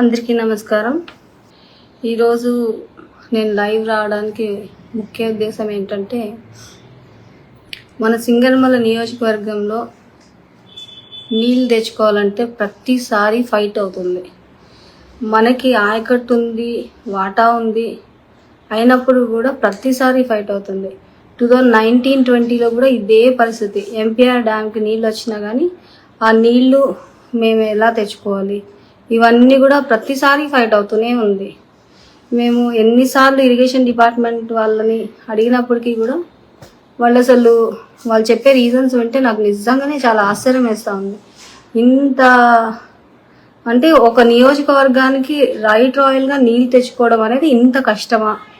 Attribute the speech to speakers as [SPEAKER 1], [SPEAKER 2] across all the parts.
[SPEAKER 1] అందరికీ నమస్కారం. ఈరోజు నేను లైవ్ రావడానికి ముఖ్య ఉద్దేశం ఏంటంటే మన సింగనమల నియోజకవర్గంలో నీళ్ళు తెచ్చుకోవాలంటే ప్రతిసారి ఫైట్ అవుతుంది. మనకి ఆయకట్టు ఉంది వాటా ఉంది అయినప్పుడు కూడా ప్రతిసారి ఫైట్ అవుతుంది. టూ థౌజండ్ నైన్టీన్ ట్వంటీలో కూడా ఇదే పరిస్థితి. ఎంపీఆర్ డ్యామ్కి నీళ్ళు వచ్చినా కానీ ఆ నీళ్ళు మేము ఎలా తెచ్చుకోవాలి? ఇవన్నీ కూడా ప్రతిసారి ఫైట్ అవుతూనే ఉంది. మేము ఎన్నిసార్లు ఇరిగేషన్ డిపార్ట్మెంట్ వాళ్ళని అడిగినప్పటికీ కూడా వాళ్ళు అసలు వాళ్ళు చెప్పే రీజన్స్ వింటే నాకు నిజంగానే చాలా ఆశ్చర్యం వేస్తూ ఉంది. ఇంత అంటే ఒక నియోజకవర్గానికి రైట్ రాయల్గా నీళ్ళు తెచ్చుకోవడం అనేది ఇంత కష్టమా?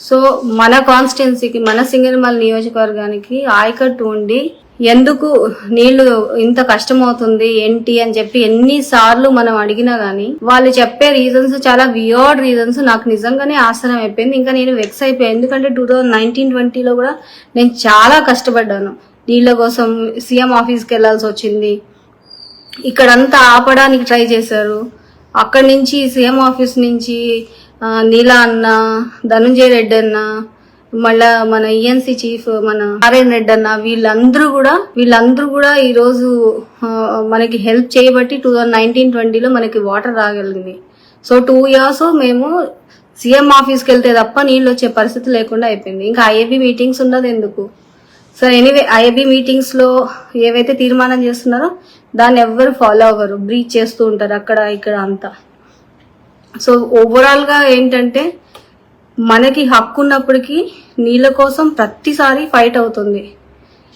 [SPEAKER 1] సో మన కాన్స్టిట్యున్సీకి మన సింగనమల్ నియోజకవర్గానికి ఆయకట్టు ఉండి ఎందుకు నీళ్ళు ఇంత కష్టం అవుతుంది ఏంటి అని చెప్పి ఎన్నిసార్లు మనం అడిగినా గానీ వాళ్ళు చెప్పే రీజన్స్ చాలా వియర్డ్ రీజన్స్ నాకు నిజంగానే ఆసనం అయిపోయింది. ఇంకా నేను వెక్స్ అయిపోయాను ఎందుకంటే టూ థౌజండ్ నైన్టీన్ ట్వంటీలో కూడా నేను చాలా కష్టపడ్డాను. నీళ్ళ కోసం సీఎం ఆఫీస్కి వెళ్ళాల్సి వచ్చింది. ఇక్కడంతా ఆపడానికి ట్రై చేశారు. అక్కడి నుంచి సీఎం ఆఫీస్ నుంచి నీలా అన్న ధనుంజయ రెడ్డి అన్న మళ్ళా మన ఈఎన్సీ చీఫ్ మన నారాయణ రెడ్డి అన్న వీళ్ళందరూ కూడా వీళ్ళందరూ కూడా ఈ రోజు మనకి హెల్ప్ చేయబట్టి టూ థౌజండ్ నైన్టీన్ ట్వంటీలో మనకి వాటర్ రాగలిగింది. సో టూ ఇయర్స్ మేము సీఎం ఆఫీస్కి వెళ్తే తప్ప నీళ్ళు వచ్చే పరిస్థితి లేకుండా అయిపోయింది. ఇంకా ఐఏబీ మీటింగ్స్ ఉన్నది ఎందుకు? సో ఎనీవే ఐఏబీ మీటింగ్స్లో ఏవైతే తీర్మానం చేస్తున్నారో దాన్ని ఎవ్వరు ఫాలో అవ్వరు. బ్రీచ్ చేస్తూ ఉంటారు అక్కడ ఇక్కడ అంతా. సో ఓవరాల్గా ఏంటంటే మనకి హక్కు ఉన్నప్పటికీ నీళ్ళ కోసం ప్రతిసారి ఫైట్ అవుతుంది.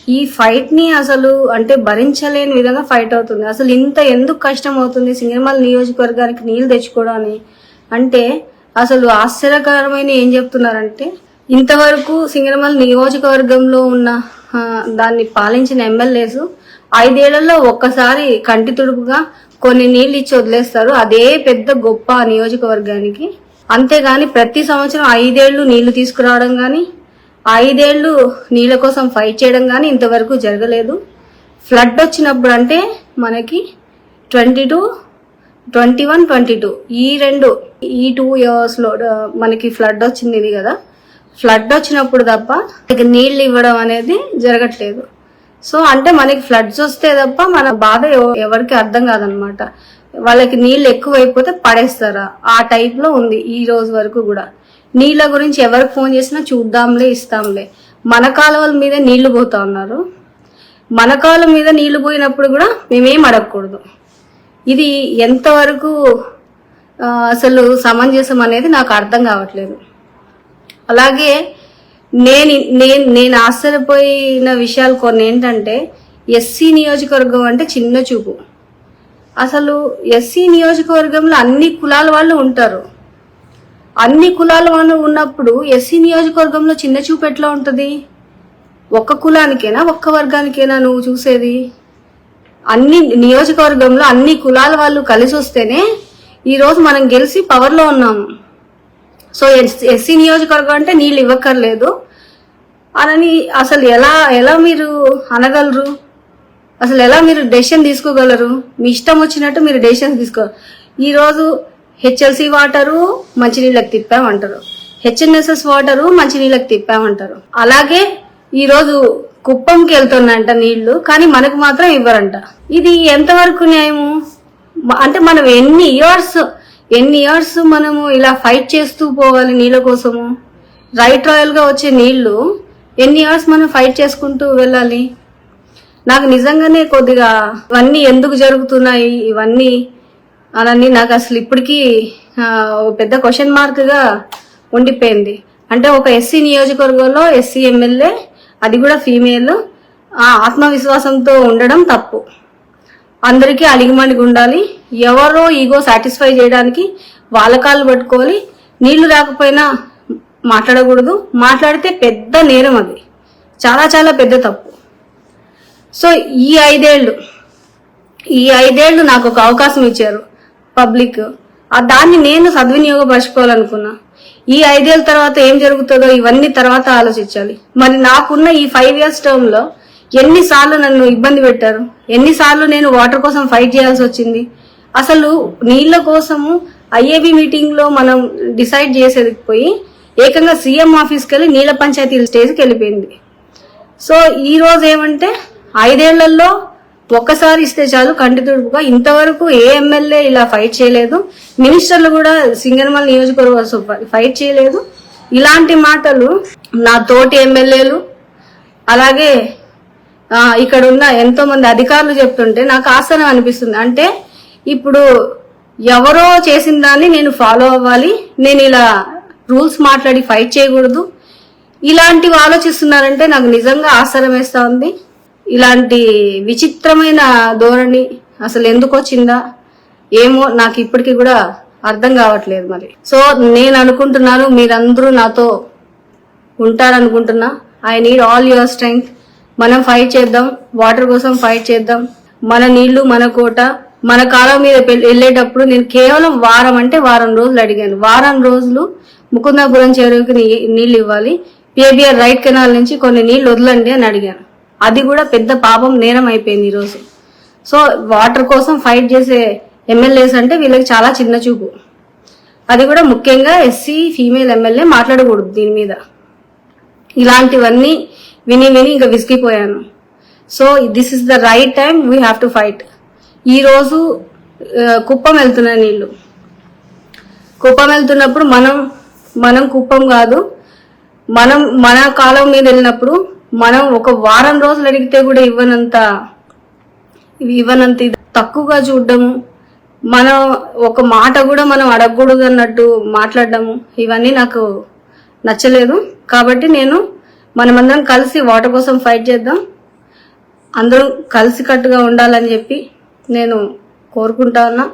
[SPEAKER 1] ఈ ఫైట్ని అసలు అంటే భరించలేని విధంగా ఫైట్ అవుతుంది. అసలు ఇంత ఎందుకు కష్టం అవుతుంది సింగనమల నియోజకవర్గానికి నీళ్ళు తెచ్చుకోవడానికి? అంటే అసలు ఆశ్చర్యకరమైన ఏం చెప్తున్నారంటే ఇంతవరకు సింగరమల్ నియోజకవర్గంలో ఉన్న దాన్ని పాలించిన ఎమ్మెల్యేస్ ఐదేళ్ళలో ఒక్కసారి కంటి తుడుపుగా కొన్ని నీళ్ళు ఇచ్చి వదిలేస్తారు. అదే పెద్ద గొప్ప నియోజకవర్గానికి. అంతేగాని ప్రతి సంవత్సరం ఐదేళ్ళు నీళ్ళు తీసుకురావడం కానీ ఐదేళ్ళు నీళ్ళ కోసం ఫైట్ చేయడం కానీ ఇంతవరకు జరగలేదు. ఫ్లడ్ వచ్చినప్పుడు అంటే మనకి twenty two twenty one twenty two ఈ రెండు ఈ టూ ఇయర్స్లో మనకి ఫ్లడ్ వచ్చింది కదా. ఫ్లడ్ వచ్చినప్పుడు తప్ప మనకి నీళ్ళు ఇవ్వడం అనేది జరగట్లేదు. సో అంటే మనకి ఫ్లడ్స్ వస్తే తప్ప మన బాధ ఎవరికి అర్థం కాదనమాట. వాళ్ళకి నీళ్ళు ఎక్కువైపోతే పడేస్తారా? ఆ టైప్లో ఉంది ఈ రోజు వరకు కూడా. నీళ్ళ గురించి ఎవరికి ఫోన్ చేసినా చూద్దాంలే ఇస్తాంలే. మన కాలువల మీద నీళ్ళు పోతా ఉన్నారు. మన కాలువ మీద నీళ్ళు పోయినప్పుడు కూడా మేమేం అడగకూడదు. ఇది ఎంతవరకు అసలు సమంజసం అనేది నాకు అర్థం కావట్లేదు. అలాగే నేను నేను నేను ఆశ్చర్యపోయిన విషయాలు కొన్ని ఏంటంటే ఎస్సీ నియోజకవర్గం అంటే చిన్న చూపు. అసలు ఎస్సీ నియోజకవర్గంలో అన్ని కులాల వాళ్ళు ఉంటారు. అన్ని కులాల వాళ్ళు ఉన్నప్పుడు ఎస్సీ నియోజకవర్గంలో చిన్న చూపు ఎట్లా ఉంటుంది? ఒక్క కులానికేనా ఒక్క వర్గానికేనా నువ్వు చూసేది? అన్ని నియోజకవర్గంలో అన్ని కులాల వాళ్ళు కలిసి వస్తేనే ఈరోజు మనం గెలిచి పవర్లో ఉన్నాము సో ఎస్- ఎస్సీ నియోజకవర్గం అంటే నీళ్ళు ఇవ్వక్కర్లేదు. అనని అసలు ఎలా ఎలా మీరు అనగలరు? అసలు ఎలా మీరు డెసిషన్ తీసుకోగలరు? మీ ఇష్టం వచ్చినట్టు మీరు డెసిషన్ తీసుకో ఈరోజు హెచ్ఎల్సి వాటరు మంచినీళ్ళకి తిప్పామంటారు. హెచ్ఎన్ఎస్ఎస్ వాటరు మంచినీళ్ళకి తిప్పామంటారు. అలాగే ఈరోజు కుప్పంకి వెళ్తుందంట నీళ్ళు కానీ మనకు మాత్రం ఇవ్వరంట. ఇది ఎంతవరకు న్యాయము? అంటే మనం ఎన్ని ఇయర్స్ ఎన్ని ఇయర్స్ మనము ఇలా ఫైట్ చేస్తూ పోవాలి నీళ్ళ కోసము? రైట్ రాయల్గా వచ్చే నీళ్ళు ఎన్ని ఇయర్స్ మనం ఫైట్ చేసుకుంటూ వెళ్ళాలి? నాకు నిజంగానే కొద్దిగా ఇవన్నీ ఎందుకు జరుగుతున్నాయి ఇవన్నీ అనని నాకు అసలు ఇప్పటికీ పెద్ద క్వశ్చన్ మార్క్గా ఉండిపోయింది. అంటే ఒక ఎస్సీ నియోజకవర్గంలో ఎస్సీ ఎమ్మెల్యే అది కూడా ఫీమేల్ ఆ ఆత్మవిశ్వాసంతో ఉండడం తప్పు. అందరికీ అలిగిమణిగి ఉండాలి. ఎవరో ఈగో సాటిస్ఫై చేయడానికి వాళ్ళ కాళ్ళు పట్టుకోవాలి. నీళ్ళు రాకపోయినా మాట్లాడకూడదు. మాట్లాడితే పెద్ద నేరం అది. చాలా చాలా పెద్ద తప్పు. సో ఈ ఐదేళ్ళు ఈ ఐదేళ్ళు నాకు ఒక అవకాశం ఇచ్చారు పబ్లిక్. ఆ దాన్ని నేను సద్వినియోగపరచుకోవాలనుకున్నా. ఈ ఐదేళ్ళ తర్వాత ఏం జరుగుతుందో ఇవన్నీ తర్వాత ఆలోచించాలి. మరి నాకున్న ఈ ఫైవ్ ఇయర్స్ టర్మ్లో ఎన్నిసార్లు నన్ను ఇబ్బంది పెట్టారు? ఎన్నిసార్లు నేను వాటర్ కోసం ఫైట్ చేయాల్సి వచ్చింది? అసలు నీళ్ళ కోసము ఐఏబి మీటింగ్లో మనం డిసైడ్ చేసేది పోయి ఏకంగా సీఎం ఆఫీస్కి వెళ్ళి నీళ్ళ పంచాయతీ స్టేజ్కి వెళ్ళిపోయింది. సో ఈ రోజు ఏమంటే ఐదేళ్ళలో ఒక్కసారి ఇస్తే చాలు కంటి తుడుపుగా. ఇంతవరకు ఏ ఎమ్మెల్యే ఇలా ఫైట్ చేయలేదు. మినిస్టర్లు కూడా సింగనమల్ నియోజకవర్గ ఫైట్ చేయలేదు. ఇలాంటి మాటలు నా తోటి ఎమ్మెల్యేలు అలాగే ఇక్కడ ఉన్న ఎంతో మంది అధికారులు చెప్తుంటే నాకు ఆసనం అనిపిస్తుంది. అంటే ఇప్పుడు ఎవరో చేసిన దాన్ని నేను ఫాలో అవ్వాలి నేను ఇలా రూల్స్ మాట్లాడి ఫైట్ చేయకూడదు. ఇలాంటివి ఆలోచిస్తున్నారంటే నాకు నిజంగా ఆశ్చర్యం వేస్తా ఉంది. ఇలాంటి విచిత్రమైన ధోరణి అసలు ఎందుకు వచ్చిందా? ఏమో నాకు ఇప్పటికీ కూడా అర్థం కావట్లేదు మరి. సో నేను అనుకుంటున్నాను మీరందరూ నాతో ఉంటారనుకుంటున్నా. I need all your strength మనం ఫైట్ చేద్దాం వాటర్ కోసం ఫైట్ చేద్దాం. మన నీళ్ళు మన కోట మన కాలం మీద వెళ్ళేటప్పుడు నేను కేవలం వారం అంటే వారం రోజులు అడిగాను. వారం రోజులు ముకుందాపురం చెరువుకి నీళ్ళు ఇవ్వాలి. పిఏబిఆర్ రైట్ కెనాల్ నుంచి కొన్ని నీళ్ళు వదలండి అని అడిగాను. అది కూడా పెద్ద పాపం నేరం అయిపోయింది ఈరోజు. సో వాటర్ కోసం ఫైట్ చేసే ఎమ్మెల్యేస్ అంటే వీళ్ళకి చాలా చిన్న చూపు. అది కూడా ముఖ్యంగా ఎస్సీ ఫీమేల్ ఎమ్మెల్యే మాట్లాడకూడదు దీని మీద. ఇలాంటివన్నీ విని విని ఇంకా విసిగిపోయాను. So this is the right time we have to fight ఈరోజు కుప్పం వెళ్తున్నాయి నీళ్ళు. కుప్పం వెళ్తున్నప్పుడు మనం మనం కుప్పం కాదు. మనం మన కాలం మీద వెళ్ళినప్పుడు మనం ఒక వారం రోజులు అడిగితే కూడా ఇవ్వనంత ఇవ్వనంత తక్కువగా చూడడము. మనం ఒక మాట కూడా మనం అడగకూడదు అన్నట్టు మాట్లాడడము. ఇవన్నీ నాకు నచ్చలేదు. కాబట్టి నేను మనమందరం కలిసి వాటర్ కోసం ఫైట్ చేద్దాం. అందరూ కలిసికట్టుగా ఉండాలని చెప్పి నేను కోరుకుంటా ఉన్నా.